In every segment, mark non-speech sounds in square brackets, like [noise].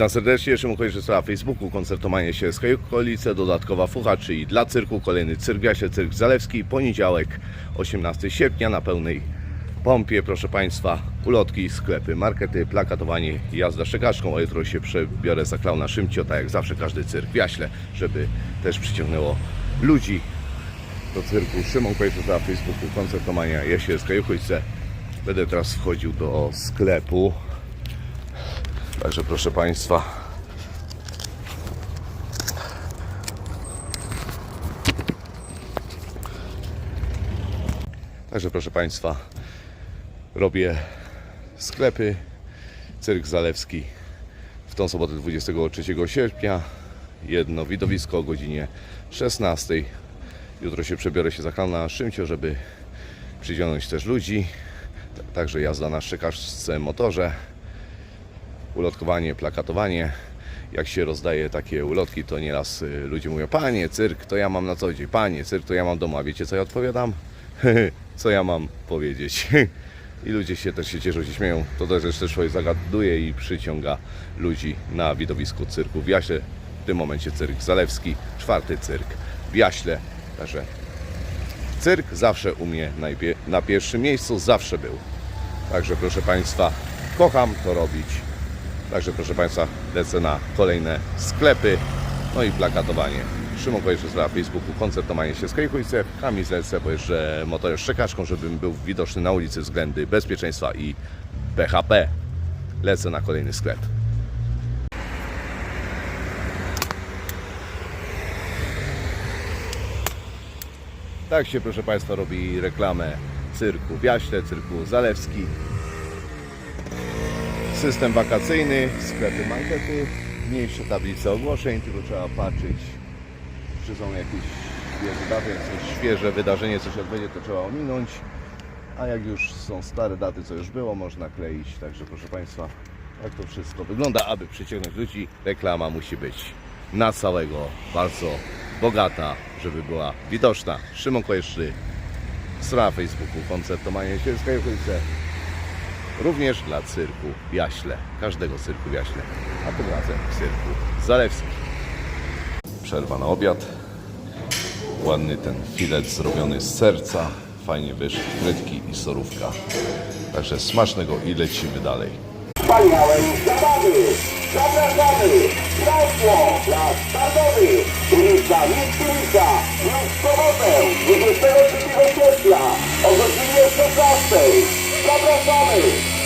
Witam serdecznie, Szymon Kojerzy na Facebooku, koncertowanie się z dodatkowa fucha, czyli dla cyrku, kolejny cyrk Wiasie, cyrk Zalewski, poniedziałek, 18 sierpnia na pełnej pompie, proszę Państwa, ulotki, sklepy, markety, plakatowanie, jazda szczekaczką, a jutro się przebiorę za klauna Szymcio, tak jak zawsze każdy cyrk w Jaśle, żeby też przyciągnęło ludzi do cyrku. Szymon Kojerzy na Facebooku, koncertowania Jasielska Juchojce. Będę teraz wchodził do sklepu. Także proszę Państwa. Także proszę Państwa, robię sklepy. Cyrk Zalewski w tą sobotę 23 sierpnia. Jedno widowisko o godzinie 16. Jutro się przebiorę się za na Szymcio, żeby przyciągnąć też ludzi. Także jazda na szczekaczce motorze ulotkowanie, plakatowanie. Jak się rozdaje takie ulotki, to nieraz y, ludzie mówią, panie, cyrk to ja mam na co dzień, panie, cyrk to ja mam doma. Wiecie co ja odpowiadam? [laughs] co ja mam powiedzieć? [laughs] I ludzie się też się cieszą, się śmieją. To też też człowiek zagaduje i przyciąga ludzi na widowisku cyrku w Jaśle. W tym momencie cyrk Zalewski, czwarty cyrk w Jaśle. Także cyrk zawsze u mnie na pierwszym miejscu, zawsze był. Także proszę Państwa, kocham to robić. Także proszę Państwa, lecę na kolejne sklepy, no i plakatowanie. Szymon Kojerzy na Facebooku, koncertowanie się z Kejkujce, kamizelce, bo jeszcze motorem szczekaczką, żebym był widoczny na ulicy względy bezpieczeństwa i BHP. Lecę na kolejny sklep. Tak się, proszę Państwa, robi reklamę cyrku w Jaśle, cyrku Zalewski. System wakacyjny, sklepy, markety, mniejsze tablice ogłoszeń, tylko trzeba patrzeć, czy są jakieś świeże daty, jak coś świeże wydarzenie, coś odbędzie, to trzeba ominąć. A jak już są stare daty, co już było, można kleić. Także proszę Państwa, tak to wszystko wygląda, aby przyciągnąć ludzi. Reklama musi być na całego, bardzo bogata, żeby była widoczna. Szymon Kojeszy, strona Facebooku, koncertowanie Sielska Jucholice, również dla cyrku Jaśle, każdego cyrku Jaśle, a tym razem cyrku Zalewski. Przerwa na obiad. Ładny ten filet zrobiony z serca, fajnie wyszły frytki i sorówka. Także smacznego i lecimy dalej. Wspaniałe zabawy! Zapraszamy! Państwo, plac startowy! Ulica Mickiewicza, już w sobotę, 23 sierpnia, o godzinie 16. Zapraszamy! Panie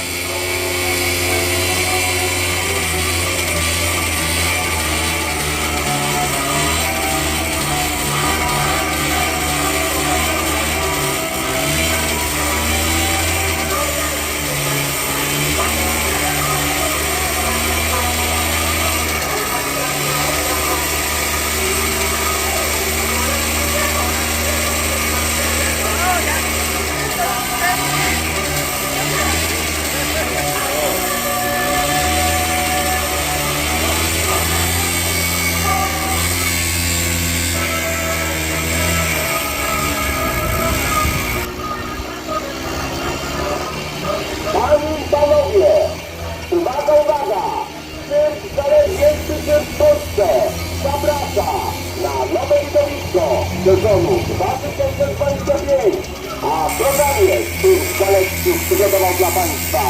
sezonu 2025. A w programie Cyrk Zalewski przygotował dla Państwa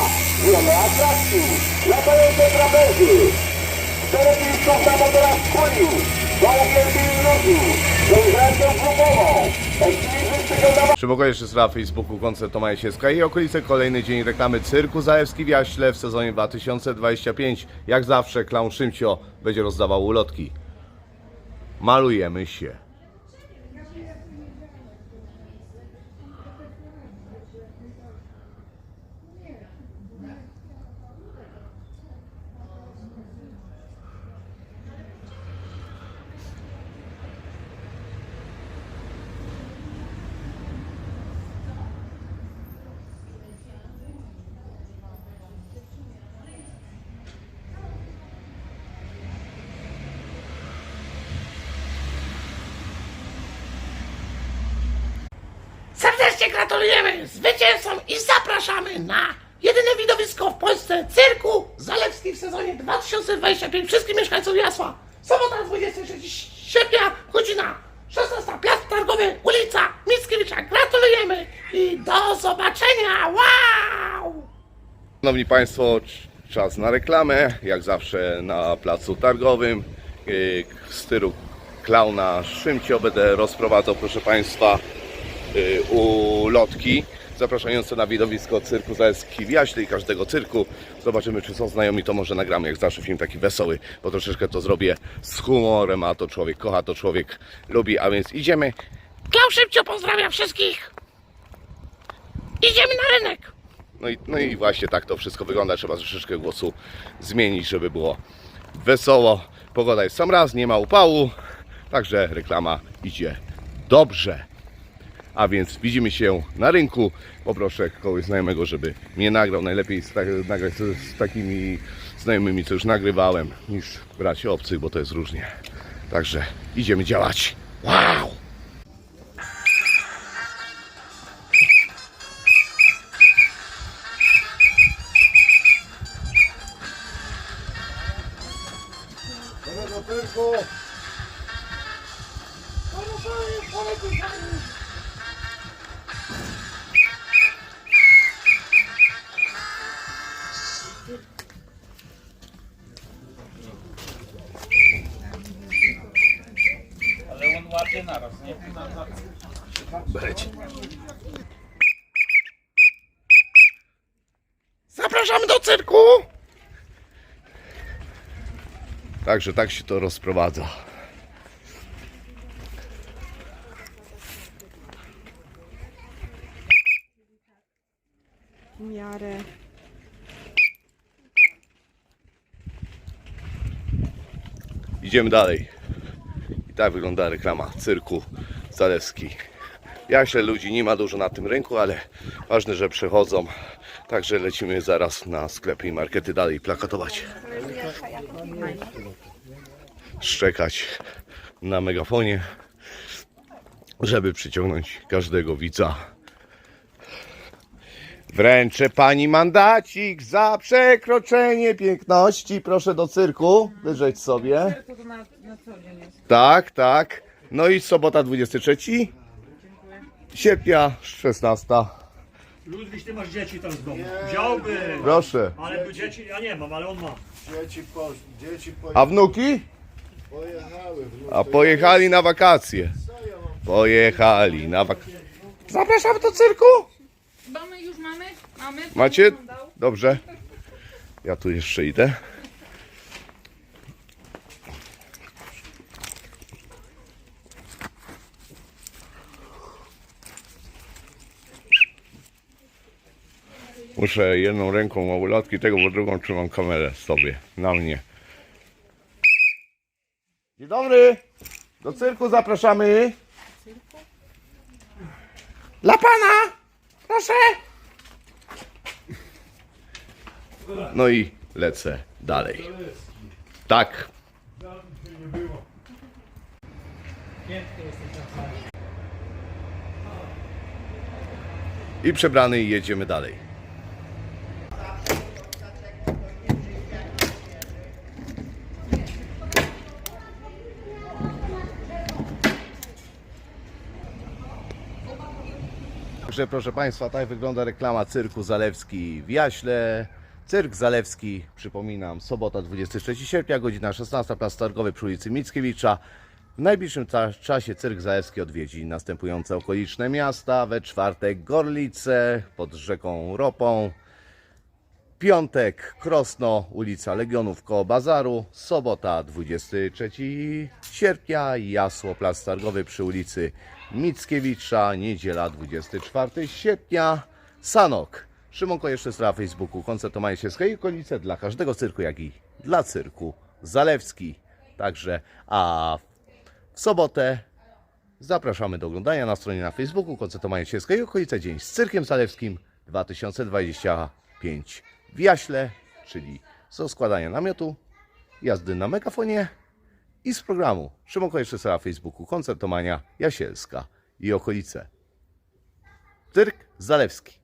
wiele atrakcji, latające trapezy, telewizorów na motorach kuli, dla uwielbień ludzi, grupową, ekipy przygotowanej Szyboko jeszcze na Facebooku koncertowanie się i okolice. Kolejny dzień reklamy Cyrku Zalewski w Jaśle w sezonie 2025. Jak zawsze Klaun Szymcio będzie rozdawał ulotki. Malujemy się. Serdecznie gratulujemy zwycięzcom i zapraszamy na jedyne widowisko w Polsce cyrku Zalewski. W sezonie 2025 wszystkim mieszkańcom Jasła. Sobota 23 sierpnia, godzina 16, Plac Targowy, ulica Mickiewicza. Gratulujemy i do zobaczenia! Wow! Szanowni Państwo, cz- czas na reklamę, jak zawsze na placu targowym. Yy, W stylu klauna Szymcio będę rozprowadzał, proszę Państwa, ulotki zapraszające na widowisko cyrku Zaleski w Jaśle i każdego cyrku. Zobaczymy, czy są znajomi, to może nagramy jak zawsze film taki wesoły, bo troszeczkę to zrobię z humorem, a to człowiek kocha, to człowiek lubi, a więc idziemy. Klaus Szybcio pozdrawia wszystkich. Idziemy na rynek. No i, no i właśnie tak to wszystko wygląda. Trzeba troszeczkę głosu zmienić, żeby było wesoło. Pogoda jest sam raz, nie ma upału, także reklama idzie dobrze. A więc widzimy się na rynku. Poproszę kogoś znajomego, żeby mnie nagrał. Najlepiej z, tak, nagrać z, takimi znajomymi, co już nagrywałem, niż brać obcych, bo to jest różnie. Także idziemy działać. Wow! Zapraszamy do cyrku. Także tak się to rozprowadza. w miarę. Idziemy dalej. I tak wygląda reklama cyrku Zalewski. Jaśle ludzi nie ma dużo na tym rynku, ale ważne, że przechodzą. Także lecimy zaraz na sklepy i markety dalej plakatować. Szczekać na megafonie, żeby przyciągnąć każdego widza. Wręczę pani mandacik za przekroczenie piękności. Proszę do cyrku wyrzeć sobie. Tak, tak. No i sobota 23 sierpnia 16. Ludwik, ty masz dzieci tam z domu. Wziąłby, Proszę. ale by dzieci, ja nie mam, ale on ma. Dzieci, po, dzieci po, A wnuki? pojechały. w A pojechali na wakacje. Pojechali na wakacje. Zapraszamy do cyrku. Mamy już mamy? Mamy? Macie? Dobrze. Ja tu jeszcze idę. Muszę jedną ręką ma ulotki tego, bo drugą trzymam kamerę sobie, na mnie. Dzień dobry! Do cyrku zapraszamy! Dla pana. Proszę. No i lecę dalej. Tak. I przebrany i jedziemy dalej. Także proszę Państwa, tak wygląda reklama cyrku Zalewski w Jaśle. Cyrk Zalewski, przypominam, sobota 23 sierpnia, godzina 16, plac targowy przy ulicy Mickiewicza. W najbliższym czasie Cyrk Zalewski odwiedzi następujące okoliczne miasta. We czwartek Gorlice pod rzeką Ropą. Piątek Krosno, ulica Legionów koło Bazaru. Sobota 23 sierpnia Jasło, plac targowy przy ulicy Mickiewicza. Niedziela 24 sierpnia Sanok. Szymon Konieczny na Facebooku. Koncert Majsiewskiej i okolice dla każdego cyrku, jak i dla cyrku Zalewski. Także, a w sobotę zapraszamy do oglądania na stronie na Facebooku Koncertu Majsiewskiej i okolice Dzień z Cyrkiem Zalewskim 2025 w Jaśle, czyli z składania namiotu, jazdy na megafonie i z programu Szymon Konieczny na Facebooku Koncertomania Jasielska i okolice. Cyrk Zalewski.